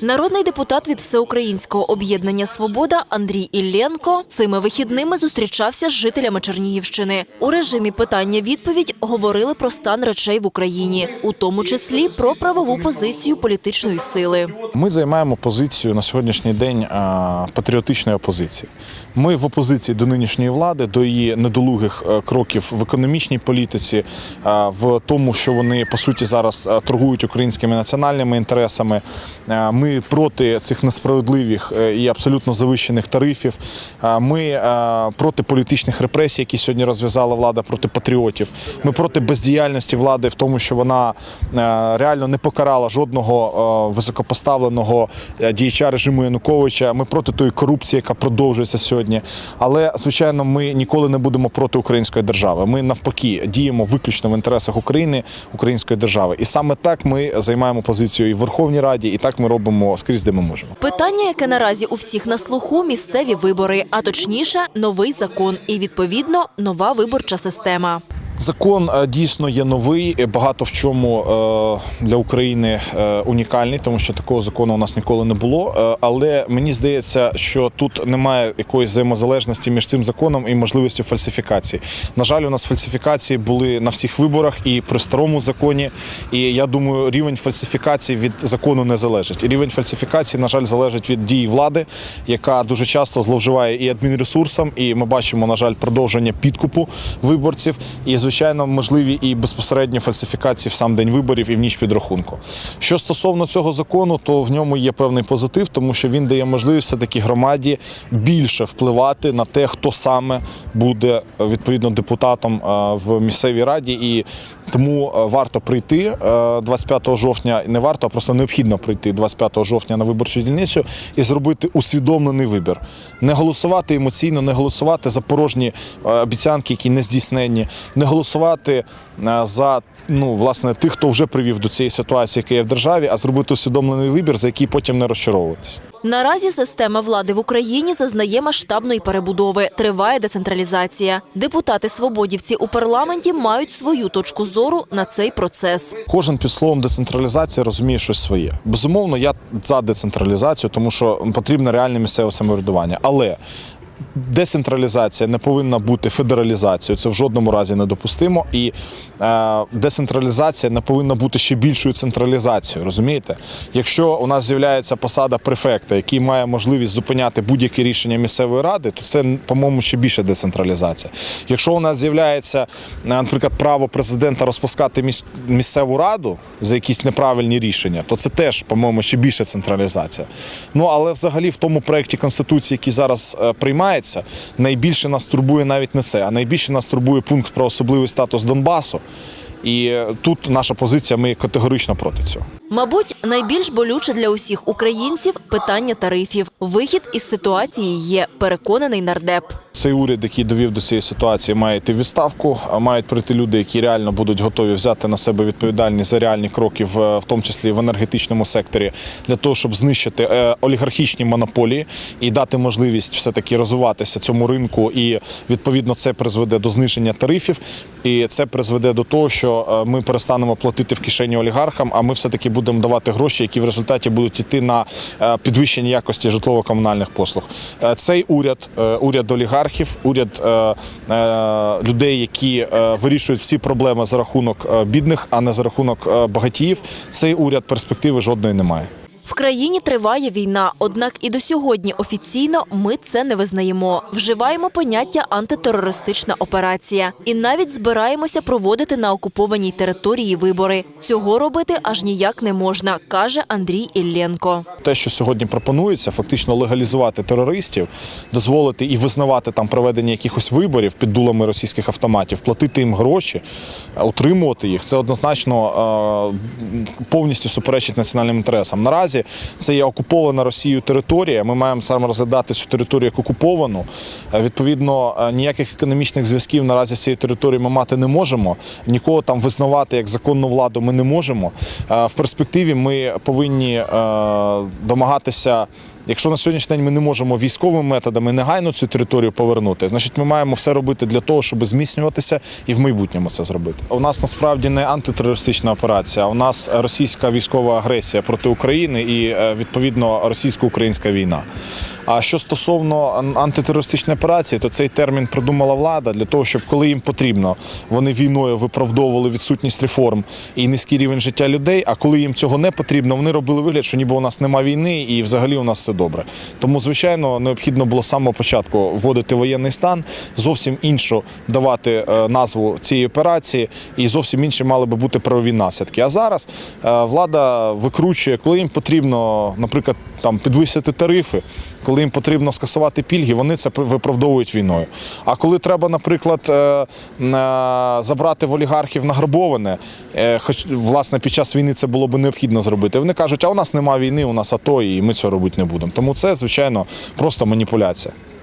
Народний депутат від Всеукраїнського об'єднання Свобода Андрій Ілленко цими вихідними зустрічався з жителями Чернігівщини. У режимі питання-відповідь говорили про стан речей в Україні, у тому числі про правову позицію політичної сили. Ми займаємо позицію на сьогоднішній день патріотичної опозиції. Ми в опозиції до нинішньої влади, до її недолугих е, кроків в економічній політиці, в тому, що вони по суті зараз торгують українськими національними інтересами. Ми проти цих несправедливих е, і абсолютно завищених тарифів. Ми проти політичних репресій, які сьогодні розв'язала влада проти патріотів. Ми проти бездіяльності влади в тому, що вона е, реально не покарала жодного е, високопоставленого е, діяча режиму Януковича. Ми проти тої корупції, яка продовжується сьогодні. Але звичайно, ми ніколи не будемо проти української держави. Ми навпаки діємо виключно в інтересах України, української держави. І саме так ми займаємо позицію і в Верховній Раді, і так ми робимо скрізь, де ми можемо. Питання, яке наразі у всіх на слуху, місцеві вибори, а точніше, новий закон і відповідно нова виборча система. Закон е, дійсно є новий, багато в чому е, для України е, унікальний, тому що такого закону у нас ніколи не було. Але мені здається, що тут немає якоїсь взаємозалежності між цим законом і можливістю фальсифікації. На жаль, у нас фальсифікації були на всіх виборах і при старому законі. І я думаю, рівень фальсифікації від закону не залежить. Рівень фальсифікації, на жаль, залежить від дії влади, яка дуже часто зловживає і адмінресурсом, і ми бачимо, на жаль, продовження підкупу виборців. І звичайно, можливі і безпосередньо фальсифікації в сам день виборів і в ніч підрахунку. Що стосовно цього закону, то в ньому є певний позитив, тому що він дає можливість все таки громаді більше впливати на те, хто саме буде е, відповідно депутатом е, в місцевій раді, і тому е, варто прийти е, 25 жовтня. Не варто, а просто необхідно прийти 25 жовтня на виборчу дільницю і зробити усвідомлений вибір. Не голосувати емоційно, не голосувати за порожні обіцянки, які не здійсненні, не голосувати е, за ну власне тих, хто вже привів до цієї ситуації, яка є в державі, а зробити усвідомлений вибір, за який потім не розчаровуватися. Наразі система влади в Україні зазнає масштабної перебудови. Триває децентралізація. Депутати свободівці у парламенті мають свою точку зору на цей процес. Кожен під словом децентралізація розуміє щось своє. Безумовно, я за децентралізацію, тому що потрібне реальне місцеве самоврядування. Але децентралізація не повинна бути федералізацією. Це в жодному разі недопустимо. І е, децентралізація не повинна бути ще більшою централізацією. Розумієте? Якщо у нас з'являється посада префекта, який має можливість зупиняти будь-яке рішення місцевої ради, то це, по-моєму, ще більше децентралізація. Якщо у нас з'являється, е, наприклад, право президента розпускати місцеву раду за якісь неправильні рішення, то це теж, по-моєму, ще більше централізація. Ну але взагалі в тому проєкті конституції, який зараз е, приймається, найбільше нас турбує навіть не це, а найбільше нас турбує пункт про особливий статус Донбасу. І е, тут наша позиція, ми категорично проти цього. Мабуть, найбільш болюче для усіх українців питання тарифів. Вихід із ситуації є, переконаний нардеп. Цей уряд, який довів до цієї ситуації, має йти відставку. Мають прийти люди, які реально будуть готові взяти на себе відповідальність за реальні кроки, в, в тому числі в енергетичному секторі, для того, щоб знищити е, олігархічні монополії і дати можливість все таки розвиватися цьому ринку. І відповідно це призведе до зниження тарифів, і це призведе до того, що е, ми перестанемо платити в кишені олігархам, а ми все таки будемо давати гроші, які в результаті будуть йти на е, підвищення якості житлово-комунальних послуг. Е, Цей уряд, е, уряд олігархів, уряд людей, які вирішують всі проблеми за рахунок бідних, а не за рахунок багатіїв. Цей уряд перспективи жодної немає. В країні триває війна, однак і до сьогодні офіційно ми це не визнаємо. Вживаємо поняття антитерористична операція і навіть збираємося проводити на окупованій території вибори. Цього робити аж ніяк не можна, каже Андрій Ілленко. Те, що сьогодні пропонується, фактично легалізувати терористів, дозволити і визнавати там проведення якихось виборів під дулами російських автоматів, платити їм гроші, утримувати їх, це однозначно е, повністю суперечить національним інтересам. Наразі це є окупована Росією територія. Ми маємо саме розглядати цю територію як окуповану. Е, Відповідно, е, ніяких економічних зв'язків наразі з цією територією ми мати не можемо. Нікого там визнавати як законну владу ми не можемо. Е, В перспективі ми повинні домагатися Якщо на сьогоднішній день ми не можемо військовими методами негайно цю територію повернути, значить ми маємо все робити для того, щоб зміцнюватися і в майбутньому це зробити. У нас насправді не антитерористична операція, у нас російська військова агресія проти України і е, відповідно російсько-українська війна. А що стосовно антитерористичної операції, то цей термін придумала влада для того, щоб коли їм потрібно, вони війною виправдовували відсутність реформ і низький рівень життя людей. А коли їм цього не потрібно, вони робили вигляд, що ніби у нас нема війни і взагалі у нас все добре. Тому, звичайно, необхідно було з самого початку вводити воєнний стан, зовсім іншу давати е, назву цієї операції, і зовсім інші мали би бути правові наслідки. А зараз е, влада викручує, коли їм потрібно, наприклад, там підвисити тарифи. Коли їм потрібно скасувати пільги, вони це виправдовують війною. А коли треба, наприклад, е, е, забрати в олігархів награбоване, е, хоч власне під час війни це було б необхідно зробити. Вони кажуть, а у нас немає війни, у нас АТО, і ми цього робити не будемо. Тому це, звичайно, просто маніпуляція.